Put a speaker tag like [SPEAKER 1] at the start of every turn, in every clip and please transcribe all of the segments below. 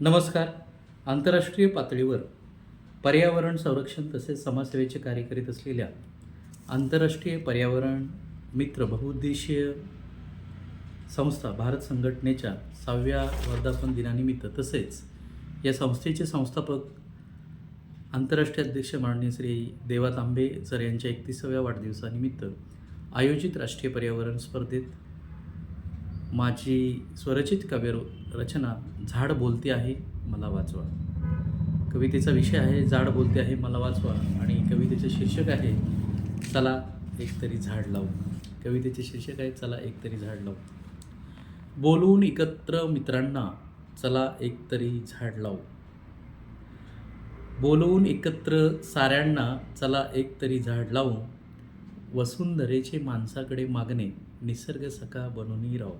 [SPEAKER 1] नमस्कार. आंतरराष्ट्रीय पातळीवर पर्यावरण संरक्षण तसेच समाजसेवेचे कार्य करीत असलेल्या आंतरराष्ट्रीय पर्यावरण मित्र बहुउद्देशीय संस्था भारत संघटनेच्या सहाव्या वर्धापन दिनानिमित्त तसेच या संस्थेचे संस्थापक आंतरराष्ट्रीय अध्यक्ष माननीय श्री देवा तांबे सर यांच्या एकतीसाव्या वाढदिवसानिमित्त आयोजित राष्ट्रीय पर्यावरण स्पर्धेत माझी स्वरचित काव्य रचना झाड बोलते आहे मला वाचवा. कवितेचा विषय आहे झाड बोलते आहे मला वाचवा. आणि कवितेचे शीर्षक आहे चला एकतरी झाड लावू. कवितेचे शीर्षक आहे चला एकतरी झाड लावू. बोलवून एकत्र मित्रांना चला एकतरी झाड लावू. बोलवून एकत्र साऱ्यांना चला एकतरी झाड लावू. वसुंधरेचे माणसाकडे मागणे निसर्ग सखा बनूनही राहू.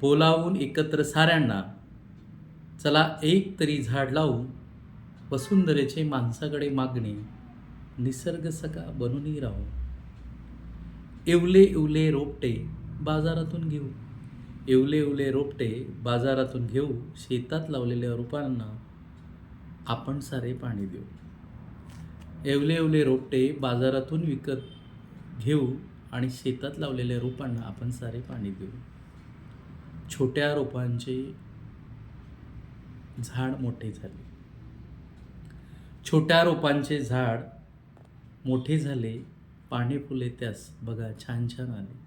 [SPEAKER 1] बोलावून एकत्र साऱ्यांना चला एक तरी झाड लावू वसुंधरेचे माणसाकडे मागणे निसर्ग सका बनूनही राहू. एवले एवले रोपटे बाजारातून घेऊ. एवले एवले रोपटे बाजारातून घेऊ. शेतात लावलेल्या रोपांना आपण सारे पाणी देऊ. एवले एवले रोपटे बाजारातून विकत घेऊ आणि शेतात लावलेल्या रोपांना आपण सारे पाणी देऊ. छोट्या रोपांचे झाड मोठे झाले. छोट्या रोपांचे झाड मोठे झाले पाने फुले त्यास बघा छान छान आले.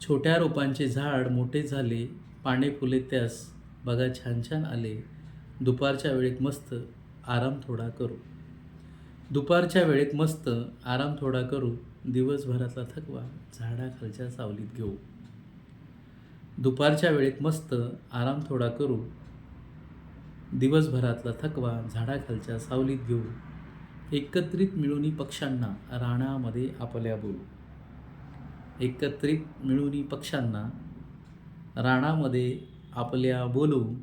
[SPEAKER 1] छोट्या रोपांचे झाड मोठे झाले पाने फुले त्यास बघा छान छान आले. दुपारच्या वेळेत मस्त आराम थोडा करू. दुपारच्या वेळेत मस्त आराम थोडा करू. दिवसभरातला थकवा झाडाखालच्या सावलीत घेऊ. दुपारच्या वेळेत मस्त आराम थोडा करू दिवसभरातला थकवा झाडाखालच्या सावलीत घेऊ एकत्रित मिळूनी पक्ष्यांना रानामध्ये आपल्या बोलू. एकत्रित मिळूनी पक्ष्यांना रानामध्ये आपल्या बोलू.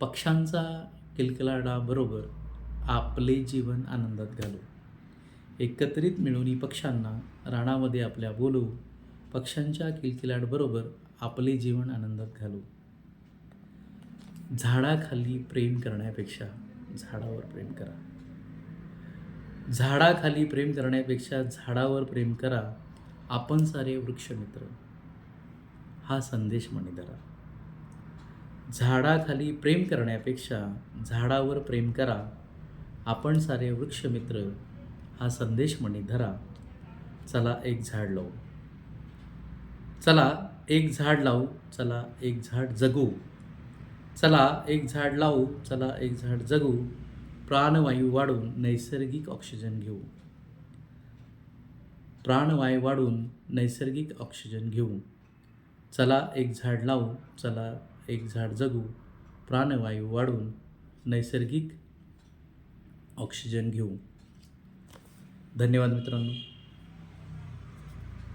[SPEAKER 1] पक्ष्यांचा किलकिलाडाबरोबर आपले जीवन आनंदात घालू. एकत्रित मिळूनी पक्ष्यांना रानामध्ये आपल्या बोलू. पक्ष्यांच्या किलकिलाटबरोबर आपले जीवन आनंदात घालू. झाडाखाली प्रेम करण्यापेक्षा झाडावर प्रेम करा. झाडाखाली प्रेम करण्यापेक्षा झाडावर प्रेम करा. आपण सारे वृक्षमित्र हा संदेश म्हणे धरा. झाडाखाली प्रेम करण्यापेक्षा झाडावर प्रेम करा. आपण सारे वृक्षमित्र हा संदेश म्हणे धरा. चला एक झाड लावू. चला एक झाड लावू चला एक झाड जगू. चला एक झाड लावू चला एक झाड जगू. प्राणवायू वाढून नैसर्गिक ऑक्सिजन घेऊ. प्राणवायू वाढून नैसर्गिक ऑक्सिजन घेऊ. चला एक झाड लावू चला एक झाड जगू. प्राणवायू वाढून नैसर्गिक ऑक्सिजन घेऊ. धन्यवाद मित्रांनो.